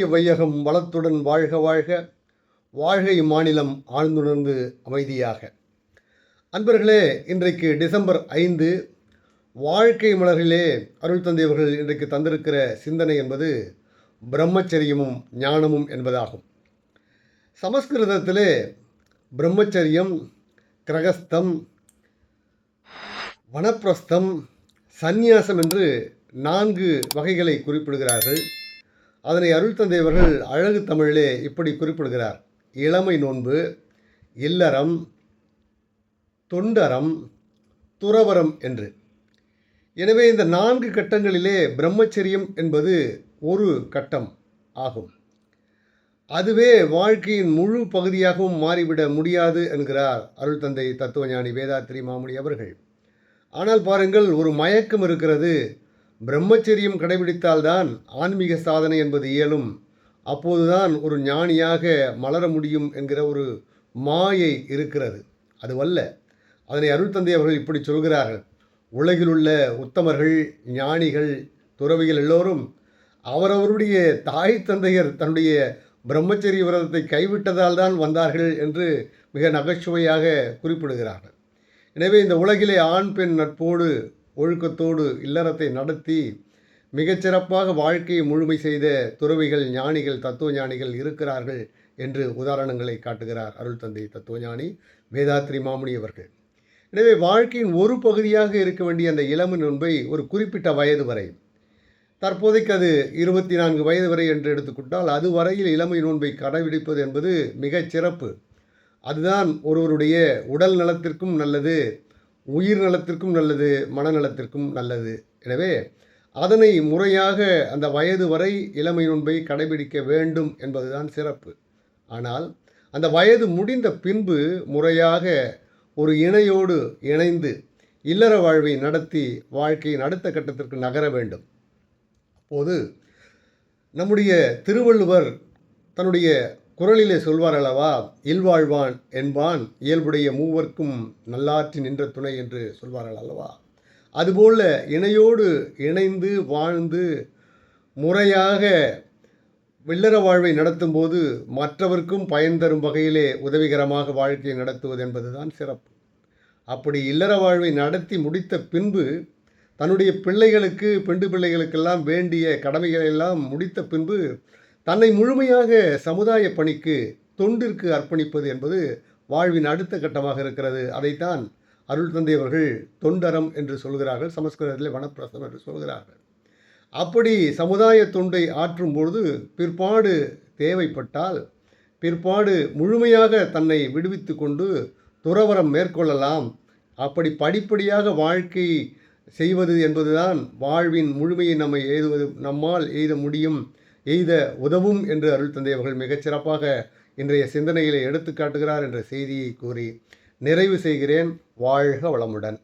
வையகம் வளத்துடன் வாழ்க வாழ்க. வாழ்க இம்மாநிலம் ஆழ்ந்துணர்ந்து அமைதியாக. அன்பர்களே இன்றைக்கு டிசம்பர் ஐந்து. வாழ்க்கை மலரிலே அருள் தந்தையவர்கள் இன்றைக்கு தந்திருக்கிற சிந்தனை என்பது பிரம்மச்சரியமும் ஞானமும் என்பதாகும். சமஸ்கிருதத்திலே பிரம்மச்சரியம் கிரகஸ்தம் வனப்பிரஸ்தம் சந்நியாசம் என்று நான்கு வகைகளை குறிப்பிடுகிறார்கள். அதனை அருள் தந்தையவர்கள் அழகு தமிழிலே இப்படி குறிப்பிடுகிறார். இளமை நோன்பு இல்லறம் தொண்டரம் துறவரம் என்று. எனவே இந்த நான்கு கட்டங்களிலே பிரம்மச்சரியம் என்பது ஒரு கட்டம் ஆகும். அதுவே வாழ்க்கையின் முழு பகுதியாகவும் மாறிவிட முடியாது என்கிறார் அருள் தந்தை தத்துவஞானி வேதாத்திரி மாமுனி அவர்கள். ஆனால் பாருங்கள் ஒரு மயக்கம் இருக்கிறது பிரம்மச்சரியம் கடைபிடித்தால்தான் ஆன்மீக சாதனை என்பது இயலும். அப்போதுதான் ஒரு ஞானியாக மலர முடியும் என்கிற ஒரு மாயை இருக்கிறது. அதுவல்ல. அதனை அருள் தந்தை அவர்கள் இப்படி சொல்கிறார்கள். உலகிலுள்ள உத்தமர்கள் ஞானிகள் துறவிகள் எல்லோரும் அவரவருடைய தாய் தந்தையர் தன்னுடைய பிரம்மச்சரிய விரதத்தை கைவிட்டதால் தான் வந்தார்கள் என்று மிக நகைச்சுவையாக குறிப்பிடுகிறார்கள். எனவே இந்த உலகிலே ஆண் பெண் நட்போடு ஒழுக்கத்தோடு இல்லறத்தை நடத்தி மிகச்சிறப்பாக வாழ்க்கையை முழுமை செய்த துறவிகள் ஞானிகள் தத்துவ ஞானிகள் இருக்கிறார்கள் என்று உதாரணங்களை காட்டுகிறார் அருள் தந்தை தத்துவஞானி வேதாத்ரி மாமுனி அவர்கள். எனவே வாழ்க்கையின் ஒரு பகுதியாக இருக்க வேண்டிய அந்த இளம நோன்பை ஒரு குறிப்பிட்ட வயது வரை தற்போதைக்கு அது இருபத்தி நான்கு வயது வரை என்று எடுத்துக்கொண்டால் அது வரையில் இளமை நோன்பை கடைபிடிப்பது என்பது மிகச் சிறப்பு. அதுதான் ஒருவருடைய உடல் நலத்திற்கும் நல்லது உயிர் நலத்திற்கும் நல்லது மனநலத்திற்கும் நல்லது. எனவே அதனை முறையாக அந்த வயது வரை இளமை நோன்பை கடைபிடிக்க வேண்டும் என்பதுதான் சிறப்பு. ஆனால் அந்த வயது முடிந்த பின்பு முறையாக ஒரு இணையோடு இணைந்து இல்லற வாழ்வை நடத்தி வாழ்க்கையின் அடுத்த கட்டத்திற்கு நகர வேண்டும். அப்போது நம்முடைய திருவள்ளுவர் தன்னுடைய குரலிலே சொல்வார் அல்லவா இல்வாழ்வான் என்பான் இயல்புடைய மூவர்க்கும் நல்லாற்றி நின்ற துணை என்று சொல்வார்கள் அல்லவா அதுபோல இணையோடு இணைந்து வாழ்ந்து முறையாக வில்லற வாழ்வை நடத்தும்போது மற்றவர்க்கும் பயன் தரும் வகையிலே உதவிகரமாக வாழ்க்கையை நடத்துவது என்பதுதான் சிறப்பு. அப்படி இல்லற வாழ்வை நடத்தி முடித்த பின்பு தன்னுடைய பிள்ளைகளுக்கு பெண்டு பிள்ளைகளுக்கெல்லாம் வேண்டிய கடமைகளை எல்லாம் முடித்த பின்பு தன்னை முழுமையாக சமுதாய பணிக்கு தொண்டிற்கு அர்ப்பணிப்பது என்பது வாழ்வின் அடுத்த கட்டமாக இருக்கிறது. அதைத்தான் அருள் தந்தை அவர்கள் தொண்டரம் என்று சொல்கிறார்கள். சமஸ்கிருதத்தில் வனப்பிரசம் என்று சொல்கிறார்கள். அப்படி சமுதாய தொண்டை ஆற்றும் பொழுது பிற்பாடு தேவைப்பட்டால் பிற்பாடு முழுமையாக தன்னை விடுவித்து கொண்டு துறவரம் மேற்கொள்ளலாம். அப்படி படிப்படியாக வாழ்க்கை செய்வது என்பதுதான் வாழ்வின் முழுமையை நம்மை எழுதுவது நம்மால் எய்த முடியும் எய்த உதவும் என்று அருள் தந்தை அவர்கள் மிகச்சிறப்பாக இன்றைய சிந்தனைகளை எடுத்து காட்டுகிறார் என்ற செய்தியை கூறி நிறைவு செய்கிறேன். வாழ்க வளமுடன்.